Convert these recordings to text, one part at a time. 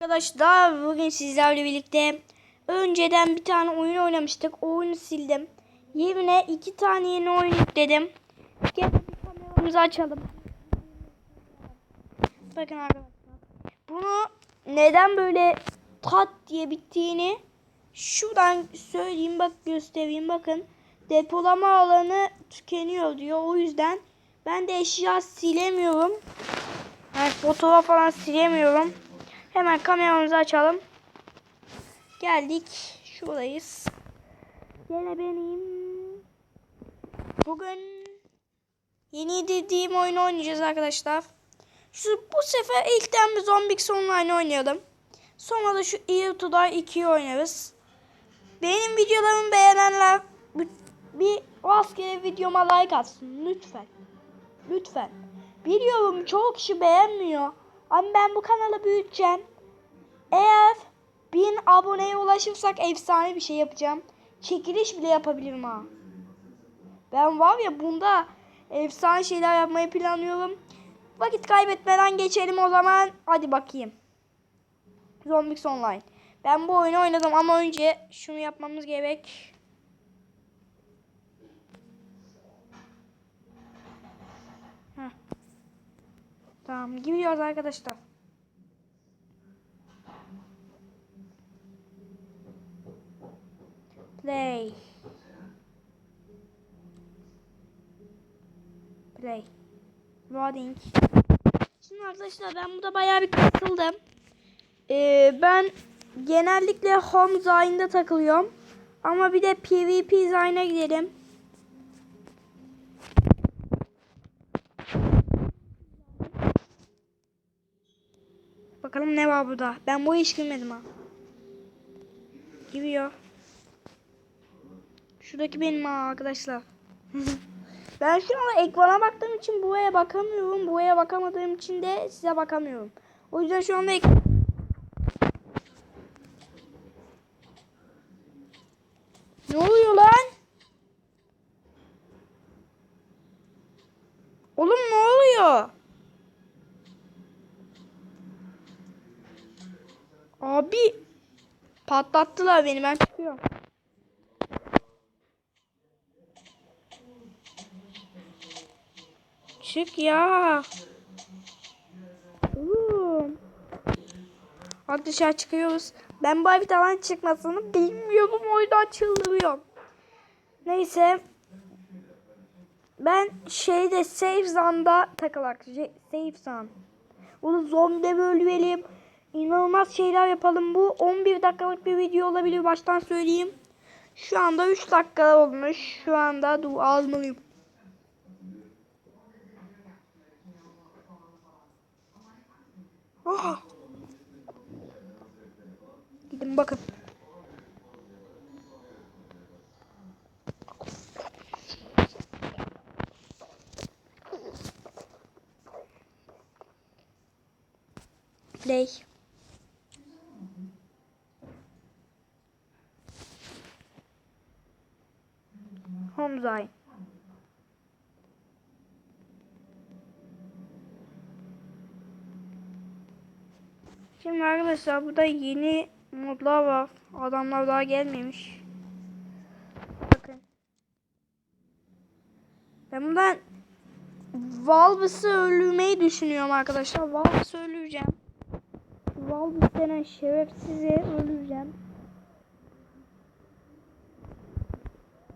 Arkadaşlar bugün sizlerle birlikte önceden bir tane oyun oynamıştık. Oyunu sildim. Yerine iki tane yeni oyun yükledim. Gel kameramızı açalım. Bakın arkadaşlar. Bunu neden böyle tat diye bittiğini şuradan söyleyeyim bak göstereyim bakın. Depolama alanı tükeniyor diyor. O yüzden ben de eşya silemiyorum. Yani fotoğraf falan silemiyorum. Hemen kameramızı açalım. Geldik. Şuradayız. Gene benim. Bugün yeni dediğim oyunu oynayacağız arkadaşlar. Şu bu sefer ilkten bir Zombix Online oynayalım. Sonra da şu Ear to Die 2'yi oynarız. Benim videolarımı beğenenler bir, rastgele videoma like atsın lütfen. Lütfen. Biliyorum çoğu kişi beğenmiyor. Ama ben bu kanalı büyüteceğim. Eğer bin aboneye ulaşırsak efsane bir şey yapacağım. Çekiliş bile yapabilirim ha. Ben var ya bunda efsane şeyler yapmayı planlıyorum. Vakit kaybetmeden geçelim o zaman. Hadi bakayım. Zombix Online. Ben bu oyunu oynadım ama önce şunu yapmamız gerek. Heh. Tamam gidiyoruz arkadaşlar. Play. Play. Loading. Şimdi arkadaşlar ben burada bayağı bir kasıldım. Ee, ben genellikle home zine'da takılıyorum. Ama bir de PvP zine'a gidelim. Bakalım ne var burada. Ben bu hiç girmedim ha. Giriyor. Şuradaki benim arkadaşlar. ben şu an ekrana baktığım için buraya bakamıyorum. Buraya bakamadığım için de size bakamıyorum. O yüzden şu anda ek- Ne oluyor lan? Oğlum ne oluyor? Abi patlattılar beni ben çıkıyorum. Çık ya. Oğlum. Hadi dışarı çıkıyoruz. Ben bu evden çıkmasını bilmiyorum. O yüzden çıldırıyorum. Neyse. Ben şeyde safe zone'da takılak. Safe zone. Onu zombide bölüyelim. İnanılmaz şeyler yapalım. Bu 11 dakikalık bir video olabilir. Baştan söyleyeyim. Şu anda 3 dakika olmuş. Şu anda dur almalıyım. Ah. Gidin bakın. Play. Homzay. Şimdi arkadaşlar burada yeni modlar var. Adamlar daha gelmemiş. Bakın. Ben bundan Valves'ı öldürmeyi düşünüyorum arkadaşlar. Valves'ı öldüreceğim. Valves denen şerefsizi öldüreceğim.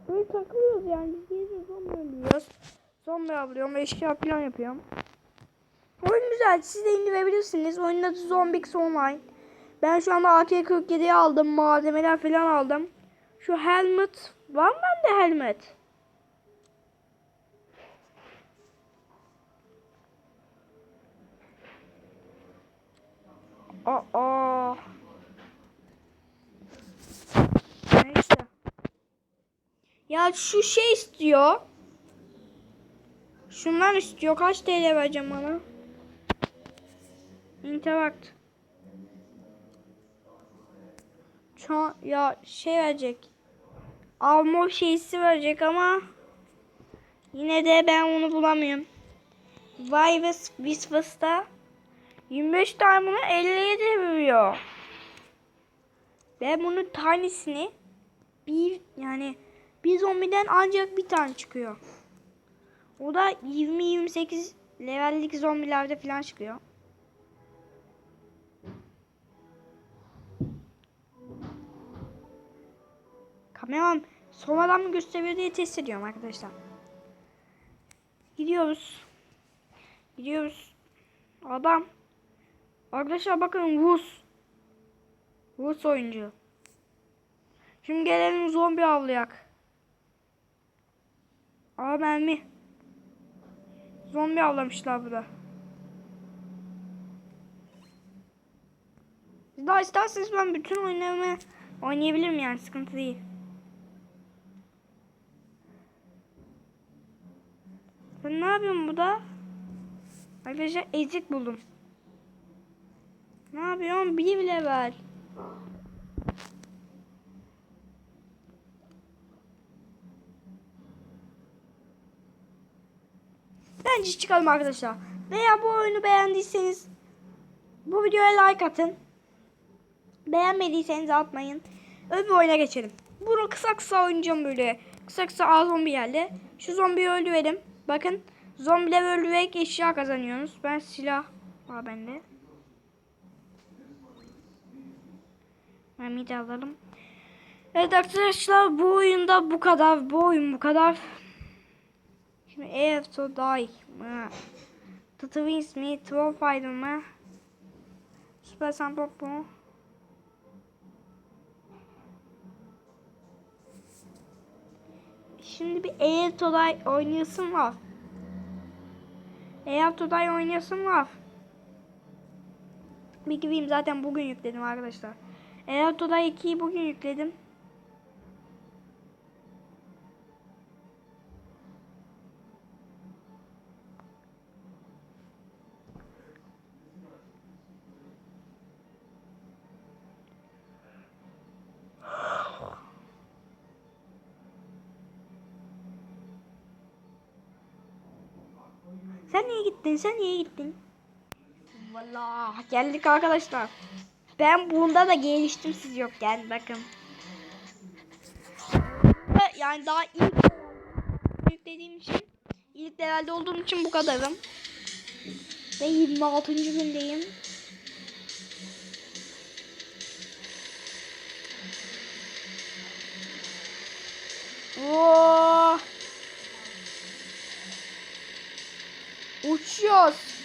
Böyle takılıyoruz yani. Biz geziyoruz zombi öldürüyoruz. Zombi avlıyorum. Eşya falan yapıyorum. Oyun güzel. Siz de indirebilirsiniz. Oyunun adı Zombix Online. Ben şu anda AK-47'yi aldım. Malzemeler falan aldım. Şu helmet. Var mı bende helmet? Aa. Neyse. Ya şu şey istiyor. Şundan istiyor. Kaç TL vereceğim bana? Interact. Şu ya şey verecek. Alma şeysi verecek ama yine de ben onu bulamıyorum. Virus Visvas'ta 25 tane bunu 50'ye deviriyor. Ve bunun tanesini bir yani bir zombiden ancak bir tane çıkıyor. O da 20-28 levellik zombilerde falan çıkıyor. Kameram sonradan mı gösteriyor diye test ediyorum arkadaşlar. Gidiyoruz. Gidiyoruz. Adam. Arkadaşlar bakın Rus. Rus oyuncu. Şimdi gelelim zombi avlayak. Aa mermi. Zombi avlamışlar burada. Daha isterseniz ben bütün oyunlarımı oynayabilirim yani sıkıntı değil. Sen ne yapıyorsun burada? Arkadaşlar ezik buldum. Ne yapıyorsun? Bir level. Bence çıkalım arkadaşlar. Veya bu oyunu beğendiyseniz bu videoya like atın. Beğenmediyseniz atmayın. Öbür oyuna geçelim. Bunu kısa kısa oynayacağım böyle. Kısa kısa az zombi geldi. Şu zombiyi öldürelim. Bakın zombiler öldürerek eşya kazanıyorsunuz. Ben silah var bende. Mermiyi de alalım. Evet arkadaşlar bu oyunda bu kadar. Bu oyun bu kadar. Şimdi Air to Die mı? Twins mi? Troll Fighter mı? Super mu? Şimdi bir Air to Die oynayasım var. Air to Die oynayasım var. Bir gideyim zaten bugün yükledim arkadaşlar. To Die 2'yi bugün yükledim. Sen niye gittin? Sen niye gittin? Valla geldik arkadaşlar. Ben bunda da geliştim siz yok yokken bakın. Yani daha ilk yüklediğim için ilk herhalde olduğum için bu kadarım. Ve 26. gündeyim. Oh! 我笑死